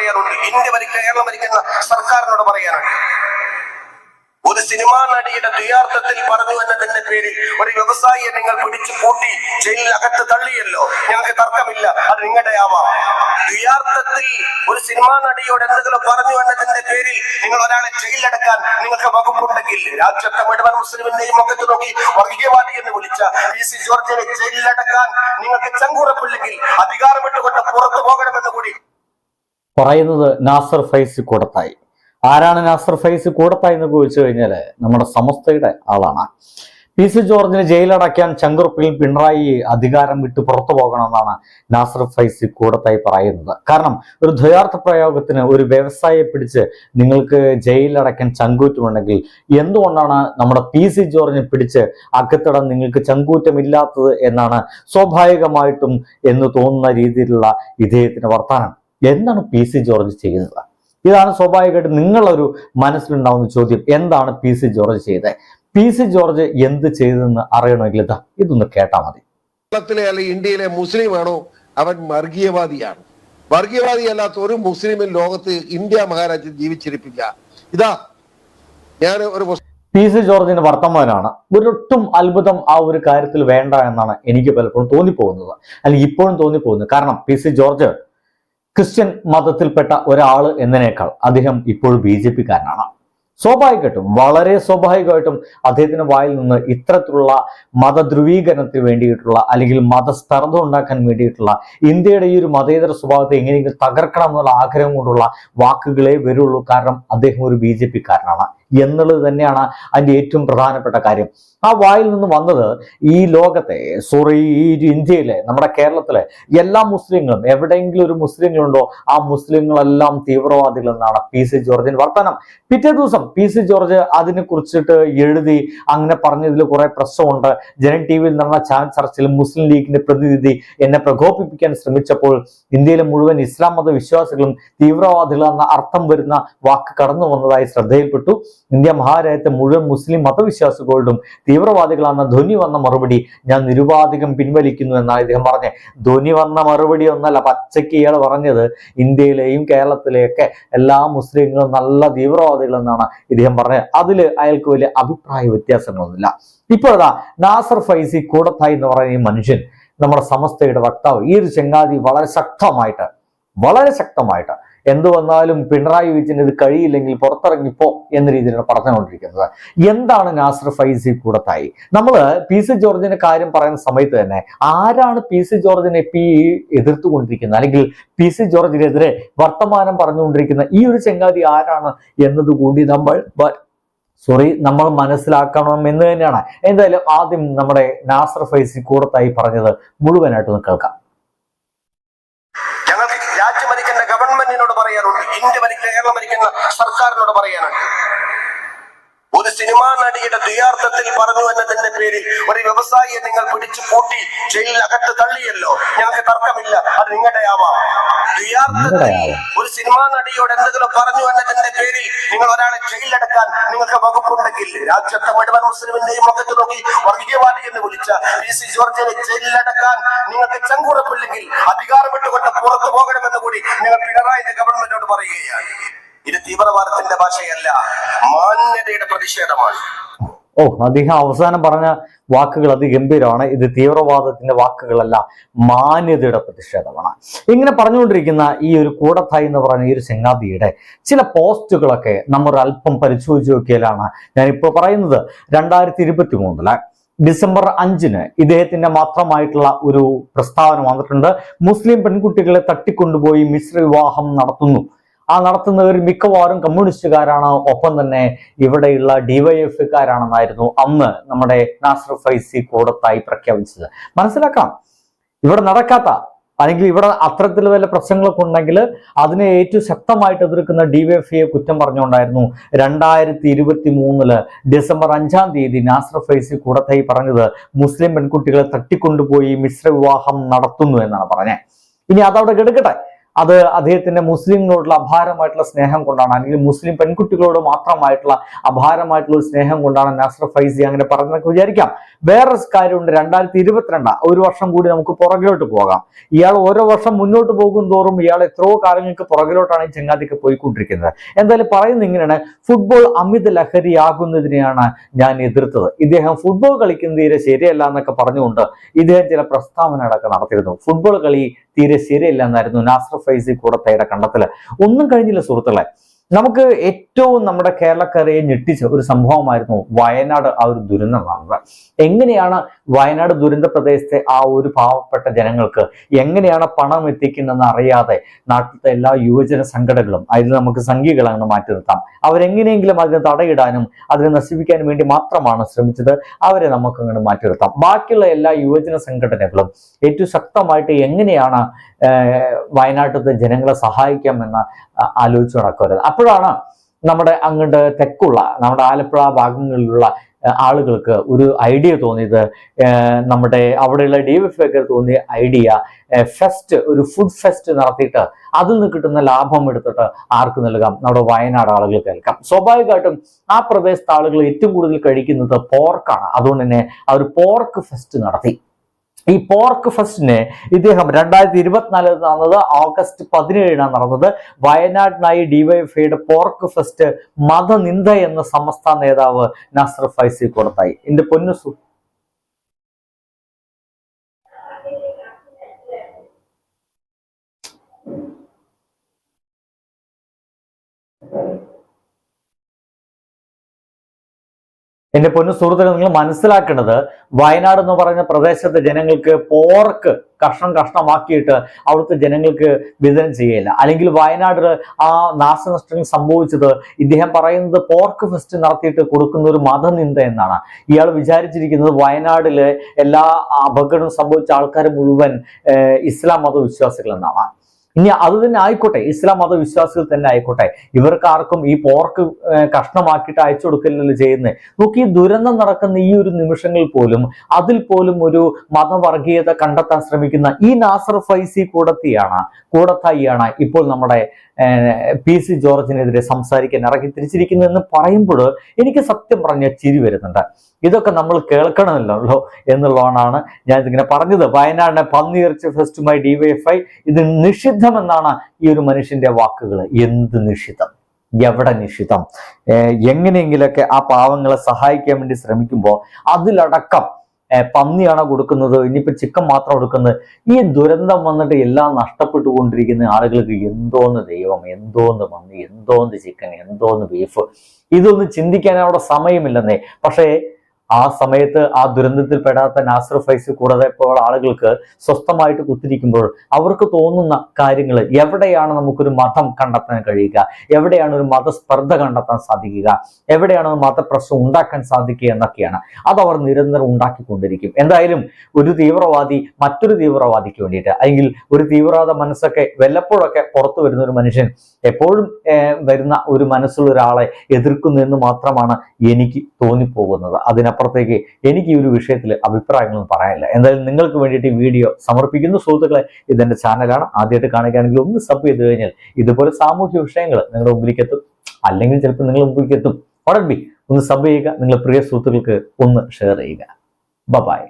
പറയാനുണ്ട് ഇന്ത്യ ഭരിക്കുന്ന കേരളം ഭരിക്കുന്ന സർക്കാരിനോട് പറയാനുണ്ട് ഒരു സിനിമാ നടിയുടെ ദ്വയാർത്ഥത്തിൽ പറഞ്ഞു എന്നതിന്റെ പേരിൽ ഒരു വ്യവസായിയെ നിങ്ങൾ പിടിച്ചു പൂട്ടി ജയിലിൽ അകത്ത് തള്ളിയല്ലോ. ഞങ്ങൾക്ക് തർക്കമില്ല അത് നിങ്ങളുടെ ആവാം. ദ്വയാർത്ഥത്തിൽ ഒരു സിനിമാ നടിയോട് എന്തെങ്കിലും പറഞ്ഞു എന്നതിന്റെ പേരിൽ നിങ്ങൾ ഒരാളെ ജയിലിലടക്കാൻ നിങ്ങൾക്ക് വകുപ്പുണ്ടെങ്കിൽ രാജ്യത്തെ മുഴുവൻ മുസ്ലിമിന്റെയും മുഖത്ത് നോക്കി വർഗീയവാദി എന്ന് വിളിച്ച പി സി ജോർജിനെ ജയിലിലടക്കാൻ നിങ്ങൾക്ക് ചങ്കുറപ്പില്ലെങ്കിൽ അധികാരം വിട്ടുകൊണ്ട് പുറത്തു പോകണമെന്ന് കൂടി പറയുന്നത് നാസർ ഫൈസ് കൂടത്തായി. ആരാണ് നാസർ ഫൈസ് കൂടത്തായി എന്ന് ചോദിച്ചു കഴിഞ്ഞാൽ നമ്മുടെ സമസ്തയുടെ ആളാണ്. പി സി ജോർജിനെ ജയിലടയ്ക്കാൻ ചങ്കുറുപ്പിൽ പിണറായി അധികാരം വിട്ടു പുറത്തു പോകണമെന്നാണ് നാസർ ഫൈസ് കൂടത്തായി പറയുന്നത്. കാരണം ഒരു ദ്വയാർത്ഥ പ്രയോഗത്തിന് ഒരു വ്യവസായിയെ പിടിച്ച് നിങ്ങൾക്ക് ജയിലടയ്ക്കാൻ ചങ്കൂറ്റമുണ്ടെങ്കിൽ എന്തുകൊണ്ടാണ് നമ്മുടെ പി സി ജോർജിനെ പിടിച്ച് അകത്തിടാൻ നിങ്ങൾക്ക് ചങ്കൂറ്റമില്ലാത്തത് എന്നാണ് സ്വാഭാവികമായിട്ടും എന്ന് തോന്നുന്ന രീതിയിലുള്ള ഇദ്ദേഹത്തിന്റെ വർത്താനം. എന്താണ് പി സി ജോർജ് ചെയ്യുന്നത്? ഇതാണ് സ്വാഭാവികമായിട്ട് നിങ്ങളൊരു മനസ്സിലുണ്ടാവുന്ന ചോദ്യം. എന്താണ് പി സി ജോർജ് ചെയ്തത്? പി സി ജോർജ് എന്ത് ചെയ്തതെന്ന് അറിയണമെങ്കിൽ ഇതാ ഇതൊന്ന് കേട്ടാൽ മതി. കേരളത്തിലെ അല്ലെങ്കിൽ ഇന്ത്യയിലെ മുസ്ലിമാണോ അവൻ വർഗീയവാദിയാണ്. വർഗീയവാദി അല്ലാത്ത ഒരു മുസ്ലിമും ലോകത്ത് ഇന്ത്യ മഹാരാജ്യം ജീവിച്ചിരിപ്പില്ല. ഇതാ ഞാൻ ഒരു പി സി ജോർജിന്റെ വർത്തമാനാണ്. ഒരൊട്ടും അത്ഭുതം ആ ഒരു കാര്യത്തിൽ വേണ്ട എന്നാണ് എനിക്ക് പലപ്പോഴും തോന്നിപ്പോകുന്നത്. അല്ലെങ്കിൽ ഇപ്പോഴും തോന്നിപ്പോകുന്നത്. കാരണം പി സി ജോർജ് ക്രിസ്ത്യൻ മതത്തിൽപ്പെട്ട ഒരാൾ എന്നതിനേക്കാൾ അദ്ദേഹം ഇപ്പോൾ ബി ജെ പിക്കാരനാണ്. സ്വാഭാവികമായിട്ടും വളരെ സ്വാഭാവികമായിട്ടും അദ്ദേഹത്തിന്റെ വായിൽ നിന്ന് ഇത്തരത്തിലുള്ള മതധ്രുവീകരണത്തിന് വേണ്ടിയിട്ടുള്ള അല്ലെങ്കിൽ മതസ്പർദ്ധ ഉണ്ടാക്കാൻ വേണ്ടിയിട്ടുള്ള ഇന്ത്യയുടെ ഈ ഒരു മതേതര സ്വഭാവത്തെ എങ്ങനെയെങ്കിലും തകർക്കണം എന്നുള്ള ആഗ്രഹം കൊണ്ടുള്ള വാക്കുകളെ വരുള്ളൂ. കാരണം അദ്ദേഹം ഒരു ബി ജെ പിക്കാരനാണ്. എന്നുള്ളത് തന്നെയാണ് അതിന്റെ ഏറ്റവും പ്രധാനപ്പെട്ട കാര്യം. ആ വായിൽ നിന്ന് വന്നത് ഈ ലോകത്തെ സോറി ഈ ഇന്ത്യയിലെ നമ്മുടെ കേരളത്തിലെ എല്ലാ മുസ്ലിങ്ങളും എവിടെയെങ്കിലും ഒരു മുസ്ലിങ്ങളുണ്ടോ ആ മുസ്ലിങ്ങളെല്ലാം തീവ്രവാദികൾ എന്നാണ് പി സി ജോർജിന്റെ വർത്തമാനം. പിറ്റേ ദിവസം പി സി ജോർജ് അതിനെ കുറിച്ചിട്ട് എഴുതി അങ്ങനെ പറഞ്ഞതിൽ കുറെ പ്രശ്നമുണ്ട്. ജനൻ ടി വിയിൽ നടന്ന ചാനൽ ചർച്ചയിൽ മുസ്ലിം ലീഗിന്റെ പ്രതിനിധി എന്നെ പ്രകോപിപ്പിക്കാൻ ശ്രമിച്ചപ്പോൾ ഇന്ത്യയിലെ മുഴുവൻ ഇസ്ലാം മത വിശ്വാസികളും തീവ്രവാദികൾ എന്ന അർത്ഥം വരുന്ന വാക്ക് കടന്നു വന്നതായി ശ്രദ്ധയിൽപ്പെട്ടു. ഇന്ത്യ മഹാരാജ്യത്തെ മുഴുവൻ മുസ്ലിം മതവിശ്വാസികളോടും തീവ്രവാദികളാണെന്ന ധ്വനി വന്ന മറുപടി ഞാൻ നിരുപാധികം പിൻവലിക്കുന്നു എന്നാണ് ഇദ്ദേഹം പറഞ്ഞത്. ധ്വനി വന്ന മറുപടി ഒന്നല്ല പച്ചയ്ക്ക് ഇയാൾ പറഞ്ഞത് ഇന്ത്യയിലെയും കേരളത്തിലെയൊക്കെ എല്ലാ മുസ്ലിങ്ങളും നല്ല തീവ്രവാദികളെന്നാണ് ഇദ്ദേഹം പറഞ്ഞത്. അതിൽ അയാൾക്ക് വലിയ അഭിപ്രായ വ്യത്യാസങ്ങളൊന്നുമില്ല. ഇപ്പോഴതാ നാസർ ഫൈസി കൂടത്തായി എന്ന് പറയുന്ന ഈ മനുഷ്യൻ നമ്മുടെ സമസ്തയുടെ വക്താവ് ഈ ഒരു ചെങ്ങാതി വളരെ ശക്തമായിട്ട് വളരെ ശക്തമായിട്ട് എന്ത് വന്നാലും പിണറായി വിജയൻ ഇത് കഴിയില്ലെങ്കിൽ പുറത്തിറങ്ങിപ്പോ എന്ന രീതിയിലാണ് പറഞ്ഞുകൊണ്ടിരിക്കുന്നത്. എന്താണ് നാസർ ഫൈസി കൂടത്തായി? നമ്മൾ പി സി ജോർജിന്റെ കാര്യം പറയുന്ന സമയത്ത് തന്നെ ആരാണ് പി സി ജോർജിനെ ഇപ്പൊ ഈ എതിർത്തുകൊണ്ടിരിക്കുന്നത്? അല്ലെങ്കിൽ പി സി ജോർജിനെതിരെ വർത്തമാനം പറഞ്ഞുകൊണ്ടിരിക്കുന്ന ഈ ഒരു ചെങ്കാതി ആരാണ് എന്നതുകൂടി നമ്മൾ സോറി നമ്മൾ മനസ്സിലാക്കണം എന്ന് തന്നെയാണ്. എന്തായാലും ആദ്യം നമ്മുടെ നാസർ ഫൈസി കൂടത്തായി പറഞ്ഞത് മുഴുവനായിട്ടൊന്ന് കേൾക്കാം. രാജ്യം ഭരിക്കുന്ന ഗവൺമെന്റിനോട് പറയാനുണ്ട്. ഇന്ത്യ ഭരിക്കുന്ന കേരളം ഭരിക്കുന്ന സർക്കാരിനോട് പറയാനുണ്ട്. ഒരു സിനിമാ നടിയുടെ ദ്വയാർത്ഥത്തിൽ പറഞ്ഞു എന്നതിന്റെ പേരിൽ ഒരു വ്യവസായിയെ നിങ്ങൾ പിടിച്ചു പൂട്ടി ജയിലിൽ അകത്ത് തള്ളിയല്ലോ. ഞങ്ങൾക്ക് തർക്കമില്ല. അത് നിങ്ങളുടെ ആവാം. ദ്വയാർത്ഥത്തിൽ ഒരു സിനിമാ നടിയോട് എന്തെങ്കിലും പറഞ്ഞു എന്നതിന്റെ പേരിൽ നിങ്ങൾ ഒരാളെ ജയിലിലടക്കാൻ നിങ്ങൾക്ക് വകുപ്പുണ്ടെങ്കിൽ രാജ്യത്തെ മുഴുവൻ മുസ്ലിമിന്റെയും മുഖത്ത് നോക്കി വർഗീയവാദി എന്ന് വിളിച്ച പി സി ജോർജിനെ ജയിലിലടക്കാൻ നിങ്ങൾക്ക് ചങ്കുറപ്പില്ലെങ്കിൽ അധികാരം വിട്ടുകൊണ്ട് പുറത്തു പോകണമെന്ന് കൂടി നിങ്ങൾ പിണറായി ഗവൺമെന്റിനോട് പറയുകയാണ്. തീവ്രവാദത്തിന്റെ ഭാഷയല്ല മാന്യതയുടെ പ്രതിഷേധമാണ്. ഓ അദ്ദേഹം അവസാനം പറഞ്ഞ വാക്കുകൾ അതിഗംഭീരമാണ്. ഇത് തീവ്രവാദത്തിന്റെ വാക്കുകളല്ല മാന്യതയുടെ പ്രതിഷേധമാണ്. ഇങ്ങനെ പറഞ്ഞുകൊണ്ടിരിക്കുന്ന ഈ ഒരു കൂടത്തായി എന്ന് പറയുന്ന ഈ ഒരു ചെങ്ങാതിയുടെ ചില പോസ്റ്റുകളൊക്കെ നമ്മൾ അല്പം പരിശോധിച്ച് നോക്കിയാലാണ് ഞാനിപ്പോൾ പറയുന്നത്. രണ്ടായിരത്തി ഇരുപത്തി മൂന്നിൽ ഡിസംബർ അഞ്ചിന് ഇദ്ദേഹത്തിന്റെ മാത്രമായിട്ടുള്ള ഒരു പ്രസ്താവന വന്നിട്ടുണ്ട്. മുസ്ലിം പെൺകുട്ടികളെ തട്ടിക്കൊണ്ടുപോയി മിശ്ര വിവാഹം നടത്തുന്നു. ആ നടത്തുന്നവർ മിക്കവാറും കമ്മ്യൂണിസ്റ്റുകാരാണ്. ഒപ്പം തന്നെ ഇവിടെയുള്ള ഡിവൈഎഫ്കാരാണെന്നായിരുന്നു അന്ന് നമ്മുടെ നാസർ ഫൈസി കൂടത്തായി പ്രഖ്യാപിച്ചത്. മനസ്സിലാക്കാം ഇവിടെ നടക്കാത്ത അല്ലെങ്കിൽ ഇവിടെ അത്തരത്തിൽ വല്ല പ്രശ്നങ്ങളൊക്കെ ഉണ്ടെങ്കിൽ അതിനെ ഏറ്റവും ശക്തമായിട്ട് എതിർക്കുന്ന ഡിവൈഎഫ്ഐയെ കുറ്റം പറഞ്ഞുകൊണ്ടായിരുന്നു രണ്ടായിരത്തി ഇരുപത്തി മൂന്നിൽ ഡിസംബർ അഞ്ചാം തീയതി നാസർ ഫൈസി കൂടത്തായി പറഞ്ഞത് മുസ്ലിം പെൺകുട്ടികളെ തട്ടിക്കൊണ്ടുപോയി മിശ്ര വിവാഹം നടത്തുന്നു എന്നാണ് പറഞ്ഞത്. ഇനി അതവിടെ കിടക്കട്ടെ. അത് അദ്ദേഹത്തിന്റെ മുസ്ലിങ്ങളോടുള്ള അപാരമായിട്ടുള്ള സ്നേഹം കൊണ്ടാണ്. അല്ലെങ്കിൽ മുസ്ലിം പെൺകുട്ടികളോട് മാത്രമായിട്ടുള്ള അപാരമായിട്ടുള്ള ഒരു സ്നേഹം കൊണ്ടാണ് നാസർ ഫൈസി അങ്ങനെ പറഞ്ഞതൊക്കെ വിചാരിക്കാം. വേറെ കാര്യമുണ്ട്. രണ്ടായിരത്തി ഇരുപത്തിരണ്ട് ഒരു വർഷം കൂടി നമുക്ക് പുറകിലോട്ട് പോകാം. ഇയാൾ ഓരോ വർഷം മുന്നോട്ട് പോകും തോറും ഇയാൾ എത്രയോ കാലങ്ങൾക്ക് പുറകിലോട്ടാണ് ഈ ചങ്ങാതിക്ക് പോയിക്കൊണ്ടിരിക്കുന്നത്. എന്തായാലും പറയുന്നത് ഇങ്ങനെയാണ്. ഫുട്ബോൾ അമിത ലഹരിയാകുന്നതിനെയാണ് ഞാൻ എതിർത്തത്. ഇദ്ദേഹം ഫുട്ബോൾ കളിക്കുന്നത് തീരെ ശരിയല്ല എന്നൊക്കെ പറഞ്ഞുകൊണ്ട് ഇദ്ദേഹം ചില പ്രസ്താവനകളൊക്കെ നടത്തിയിരുന്നു. ഫുട്ബോൾ കളി തീരെ ശരിയല്ല എന്നായിരുന്നു നാസർ ഫൈസി കൂടത്തയുടെ കണ്ടെത്തൽ. ഒന്നും കഴിഞ്ഞില്ല സുഹൃത്തുക്കളെ. നമുക്ക് ഏറ്റവും നമ്മുടെ കേരളക്കരയെ ഞെട്ടിച്ച ഒരു സംഭവമായിരുന്നു വയനാട് ആ ഒരു ദുരന്തം നടന്നത് എങ്ങനെയാണ് വയനാട് ദുരന്ത പ്രദേശത്തെ ആ ഒരു പാവപ്പെട്ട ജനങ്ങൾക്ക് എങ്ങനെയാണ് പണം എത്തിക്കുന്നതെന്ന് അറിയാതെ നാട്ടിലത്തെ എല്ലാ യുവജന സംഘടനകളും അതിൽ നമുക്ക് സംഘികളങ്ങനെ മാറ്റി നിർത്താം. അവരെങ്ങനെയെങ്കിലും അതിനെ തടയിടാനും അതിനെ നശിപ്പിക്കാനും വേണ്ടി മാത്രമാണ് ശ്രമിച്ചത്. അവരെ നമുക്ക് അങ്ങനെ മാറ്റി നിർത്താം. ബാക്കിയുള്ള എല്ലാ യുവജന സംഘടനകളും ഏറ്റവും ശക്തമായിട്ട് എങ്ങനെയാണ് വയനാട്ടിലത്തെ ജനങ്ങളെ സഹായിക്കാമെന്ന് ആലോചിച്ച് നടക്കരുത് അപ്പോഴാണ് നമ്മുടെ അങ്ങോട്ട് തെക്കുള്ള നമ്മുടെ ആലപ്പുഴ ഭാഗങ്ങളിലുള്ള ആളുകൾക്ക് ഒരു ഐഡിയ തോന്നിയത്. നമ്മുടെ അവിടെയുള്ള ഡി എഫ് ഒക്കെ തോന്നിയ ഐഡിയ ഫെസ്റ്റ് ഒരു ഫുഡ് ഫെസ്റ്റ് നടത്തിയിട്ട് അതിൽ നിന്ന് കിട്ടുന്ന ലാഭം എടുത്തിട്ട് ആർക്ക് നൽകാം? നമ്മുടെ വയനാട് ആളുകൾ കേൾക്കാം സ്വാഭാവികമായിട്ടും ആ പ്രദേശത്തെ ആളുകൾ ഏറ്റവും കൂടുതൽ കഴിക്കുന്നത് പോർക്കാണ്. അതുകൊണ്ട് തന്നെ ആ ഒരു പോർക്ക് ഫെസ്റ്റ് നടത്തി. ഈ പോർക്ക് ഫെസ്റ്റിനെ ഇദ്ദേഹം രണ്ടായിരത്തി ഇരുപത്തിനാലിൽ നടന്നത് ഓഗസ്റ്റ് പതിനേഴിനാണ് നടന്നത്. വയനാടിനായി ഡിവൈഎഫ്ഐയുടെ പോർക്ക് ഫെസ്റ്റ് മതനിന്ദ എന്ന സമസ്ത നേതാവ് നസർ ഫൈസി കൊടുത്തായി. എന്റെ പൊന്നു എന്റെ പൊന്നു സുഹൃത്തുക്കൾ നിങ്ങൾ മനസ്സിലാക്കേണ്ടത് വയനാട് എന്ന് പറയുന്ന പ്രദേശത്തെ ജനങ്ങൾക്ക് പോർക്ക് കഷ്ണം കഷ്ണമാക്കിയിട്ട് അവിടുത്തെ ജനങ്ങൾക്ക് വിതരണം ചെയ്യില്ല അല്ലെങ്കിൽ വയനാട് ആ നാശനഷ്ടങ്ങൾ സംഭവിച്ചത് ഇദ്ദേഹം പറയുന്നത് പോർക്ക് ഫെസ്റ്റ് നടത്തിയിട്ട് കൊടുക്കുന്ന ഒരു മതനിന്ദ എന്നാണ്. ഇയാൾ വിചാരിച്ചിരിക്കുന്നത് വയനാട്ടിലെ എല്ലാ അപകടവും സംഭവിച്ച ആൾക്കാർ മുഴുവൻ ഇസ്ലാം മതവിശ്വാസികൾ എന്നാണ് ഇനി അത് തന്നെ ആയിക്കോട്ടെ. ഇസ്ലാം മതവിശ്വാസികൾ തന്നെ ആയിക്കോട്ടെ. ഇവർക്ക് ആർക്കും ഈ പോർക്ക് കഷ്ണമാക്കിയിട്ട് അയച്ചു കൊടുക്കില്ലല്ലോ ചെയ്യുന്നത് നോക്കി ദുരന്തം നടക്കുന്ന ഈ ഒരു നിമിഷങ്ങളിൽ പോലും അതിൽ പോലും ഒരു മതവർഗീയത കണ്ടെത്താൻ ശ്രമിക്കുന്ന ഈ നാസർ ഫൈസി കൂടത്തിയാണ് കൂടത്തായിയാണ് ഇപ്പോൾ നമ്മുടെ പി സി ജോർജിനെതിരെ സംസാരിക്കാൻ ഇറങ്ങി തിരിച്ചിരിക്കുന്നു എന്ന് പറയുമ്പോൾ എനിക്ക് സത്യം പറഞ്ഞ ചിരി വരുന്നുണ്ട്. ഇതൊക്കെ നമ്മൾ കേൾക്കണമല്ലോ എന്നുള്ളതാണ് ഞാൻ ഇതിങ്ങനെ പറഞ്ഞത്. വയനാടിനെ പന്നിയിറച്ചി ഫെസ്റ്റുമായി ഡിവൈഎഫ്ഐ ഇത് നിഷിദ്ധമെന്നാണ് ഈ ഒരു മനുഷ്യന്റെ വാക്കുകൾ. എന്ത് നിഷിദ്ധം? എവിടെ നിഷിദ്ധം? എങ്ങനെയെങ്കിലൊക്കെ ആ പാവങ്ങളെ സഹായിക്കാൻ വേണ്ടി ശ്രമിക്കുമ്പോൾ അതിലടക്കം പന്നിയാണോ കൊടുക്കുന്നത്? ഇനിയിപ്പോ ചിക്കൻ മാത്രം കൊടുക്കുന്നത്? ഈ ദുരന്തം വന്നിട്ട് എല്ലാം നഷ്ടപ്പെട്ടുകൊണ്ടിരിക്കുന്ന ആളുകൾക്ക് എന്തോന്ന് ദൈവം എന്തോന്ന് പന്നി എന്തോന്ന് ചിക്കൻ എന്തോന്ന് ബീഫ് ഇതൊന്നും ചിന്തിക്കാൻ അവിടെ സമയമില്ലെന്നേ. പക്ഷേ ആ സമയത്ത് ആ ദുരന്തത്തിൽ പെടാത്ത നാസർ ഫൈസ് കൂടാതെ പോലുള്ള ആളുകൾക്ക് സ്വസ്ഥമായിട്ട് കുത്തിരിക്കുമ്പോൾ അവർക്ക് തോന്നുന്ന കാര്യങ്ങൾ എവിടെയാണ് നമുക്കൊരു മതം കണ്ടെത്താൻ കഴിയുക? എവിടെയാണ് ഒരു മതസ്പർദ്ധ കണ്ടെത്താൻ സാധിക്കുക? എവിടെയാണ് ഒരു മതപ്രശ്നം ഉണ്ടാക്കാൻ സാധിക്കുക എന്നൊക്കെയാണ്. അത് അവർ നിരന്തരം ഉണ്ടാക്കിക്കൊണ്ടിരിക്കും. എന്തായാലും ഒരു തീവ്രവാദി മറ്റൊരു തീവ്രവാദിക്ക് വേണ്ടിയിട്ട് അല്ലെങ്കിൽ ഒരു തീവ്രവാദ മനസ്സൊക്കെ വല്ലപ്പോഴൊക്കെ പുറത്തു വരുന്ന ഒരു മനുഷ്യൻ എപ്പോഴും വരുന്ന ഒരു മനസ്സുള്ള ഒരാളെ എതിർക്കുന്നു എന്ന് മാത്രമാണ് എനിക്ക് തോന്നിപ്പോകുന്നത്. അതിനപ്പുറത്തേക്ക് എനിക്ക് ഈ ഒരു വിഷയത്തിൽ അഭിപ്രായങ്ങളൊന്നും പറയാനില്ല. എന്തായാലും നിങ്ങൾക്ക് വേണ്ടിയിട്ട് ഈ വീഡിയോ സമർപ്പിക്കുന്നു. സുഹൃത്തുക്കളെ ഇതെന്റെ ചാനലാണ്. ആദ്യമായിട്ട് കാണിക്കുകയാണെങ്കിൽ ഒന്ന് സബ് ചെയ്ത് കഴിഞ്ഞാൽ ഇതുപോലെ സാമൂഹ്യ വിഷയങ്ങൾ നിങ്ങളുടെ മുമ്പിലേക്ക് എത്തും. അല്ലെങ്കിൽ ചിലപ്പോൾ നിങ്ങളുടെ മുമ്പിലേക്ക് എത്തും. ഉടൻ ബി ഒന്ന് സബ് ചെയ്യുക. നിങ്ങളുടെ പ്രിയ സുഹൃത്തുക്കൾക്ക് ഒന്ന് ഷെയർ ചെയ്യുക. ബൈ